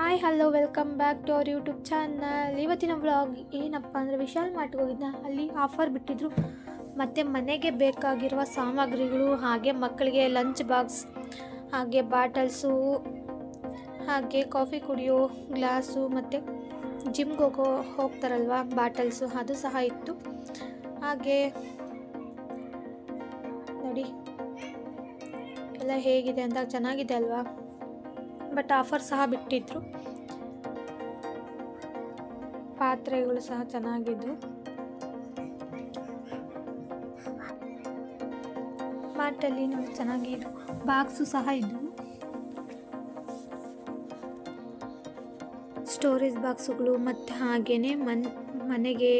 Hi hello welcome back to our YouTube channel ಇವತ್ತಿನ vlog ಏನಪ್ಪ ಅಂದರೆ ವಿಶಾಲ್ ಮಾರ್ಟ್ಗೆ ಹೋಗಿದ್ನ. ಅಲ್ಲಿ ಆಫರ್ ಬಿಟ್ಟಿದ್ರು. ಮತ್ತು ಮನೆಗೆ ಬೇಕಾಗಿರುವ ಸಾಮಗ್ರಿಗಳು, ಹಾಗೆ ಮಕ್ಕಳಿಗೆ ಲಂಚ್ ಬಾಕ್ಸ್ ಹಾಗೆ ಬಾಟಲ್ಸು ಹಾಗೆ ಕಾಫಿ ಕುಡಿಯೋ ಗ್ಲಾಸು ಮತ್ತು ಜಿಮ್ಗೆ ಹೋಗೋ, ಹೋಗ್ತಾರಲ್ವ ಬಾಟಲ್ಸು ಅದು ಸಹ ಇತ್ತು. ಹಾಗೆ ನೋಡಿ. ಎಲ್ಲ ಹೇಗಿದೆ ಅಂತ, ಚೆನ್ನಾಗಿದೆ ಅಲ್ವಾ? ಬಟ್ ಆಫರ್ ಸಹ ಬಿಟ್ಟಿದ್ರು. ಪಾತ್ರೆಗಳು ಸಹ ಚೆನ್ನಾಗಿದ್ದು ಮಾರ್ಟಲ್ಲಿ ನೋಡಿ ಚೆನ್ನಾಗಿ ಬಾಕ್ಸು ಸಹ ಇದ್ದವು ಸ್ಟೋರೇಜ್ ಬಾಕ್ಸುಗಳು ಮತ್ತು ಹಾಗೆಯೇ ಮನ್, ಮನೆಗೆ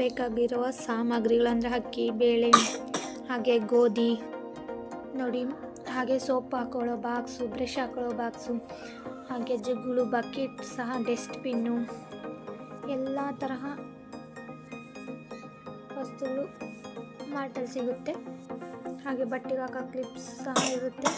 ಬೇಕಾಗಿರುವ ಸಾಮಗ್ರಿಗಳು ಅಂದರೆ ಅಕ್ಕಿ, ಬೇಳೆ, ಹಾಗೆ ಗೋಧಿ ನೋಡಿ, ಹಾಗೆ ಸೋಪ್ ಹಾಕೊಳ್ಳೋ ಬಾಕ್ಸು, ಬ್ರಷ್ ಹಾಕೊಳ್ಳೋ ಬಾಕ್ಸು, ಹಾಗೆ ಜಗ್ಗುಳು, ಬಕೆಟ್ ಸಹ, ಡಸ್ಟ್ಬಿನ್ನು, ಎಲ್ಲ ತರಹ ವಸ್ತುಗಳು ಮಾರ್ಟಲ್ಲಿ ಸಿಗುತ್ತೆ. ಹಾಗೆ ಬಟ್ಟೆಗೆ ಹಾಕೋ ಕ್ಲಿಪ್ಸ್ ಸಹ ಇರುತ್ತೆ.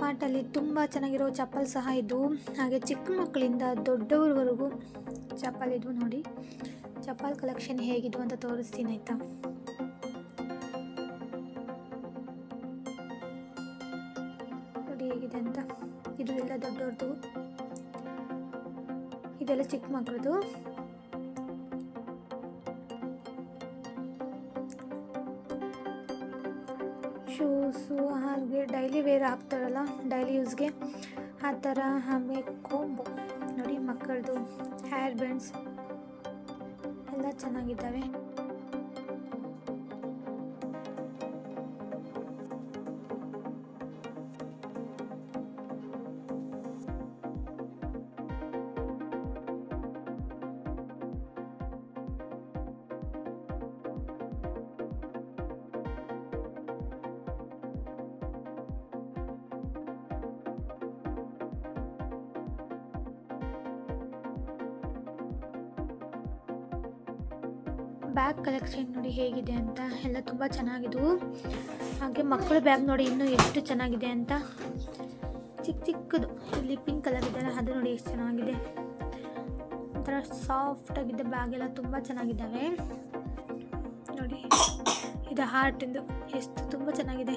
ಮಾರ್ಟಲ್ಲಿ ತುಂಬ ಚೆನ್ನಾಗಿರೋ ಚಪ್ಪಲ್ ಸಹ ಇದ್ದವು ಹಾಗೆ ಚಿಕ್ಕ ಮಕ್ಕಳಿಂದ ದೊಡ್ಡವ್ರವರೆಗೂ ಚಪ್ಪಲ್ ಇದ್ವು ನೋಡಿ. ಚಪ್ಪಲ್ ಕಲೆಕ್ಷನ್ ಹೇಗಿದ್ವು ಅಂತ ತೋರಿಸ್ತೀನಿ ಆಯಿತಾ? ನೋಡಿ ಹೇಗಿದೆ ಅಂತ. ಇದು ಎಲ್ಲ ದೊಡ್ಡವ್ರದ್ದು ಇದೆಲ್ಲ ಚಿಕ್ಕ ಮಕ್ಕಳದು. ಶೂಸು ಹಾಗೆ ಡೈಲಿ ವೇರ್ ಹಾಕ್ತಾರಲ್ಲ ಡೈಲಿ ಯೂಸ್ಗೆ ಆ ಥರ ಆಮೇಲೆ ಕೊಂಬು ನೋಡಿ ಮಕ್ಕಳದು ಹೇರ್ ಬ್ಯಾಂಡ್ಸ್ ಎಲ್ಲ ಚೆನ್ನಾಗಿದ್ದಾವೆ. ಬ್ಯಾಗ್ ಕಲೆಕ್ಷನ್ ನೋಡಿ ಹೇಗಿದೆ ಅಂತ ಎಲ್ಲ ತುಂಬ ಚೆನ್ನಾಗಿದ್ವು. ಹಾಗೆ ಮಕ್ಕಳ ಬ್ಯಾಗ್ ನೋಡಿ ಇನ್ನೂ ಎಷ್ಟು ಚೆನ್ನಾಗಿದೆ ಅಂತ ಚಿಕ್ಕ ಚಿಕ್ಕದು. ಇಲ್ಲಿ ಪಿಂಕ್ ಕಲರ್ ಇದೆ ಅದು ನೋಡಿ ಎಷ್ಟು ಚೆನ್ನಾಗಿದೆ. ಒಂಥರ ಸಾಫ್ಟ್ ಆಗಿದೆ ಬ್ಯಾಗ್ ಎಲ್ಲ ತುಂಬ ಚೆನ್ನಾಗಿದ್ದಾವೆ. ನೋಡಿ, ಇದು ಹಾರ್ಟಿಂದು ಎಷ್ಟು ತುಂಬ ಚೆನ್ನಾಗಿದೆ.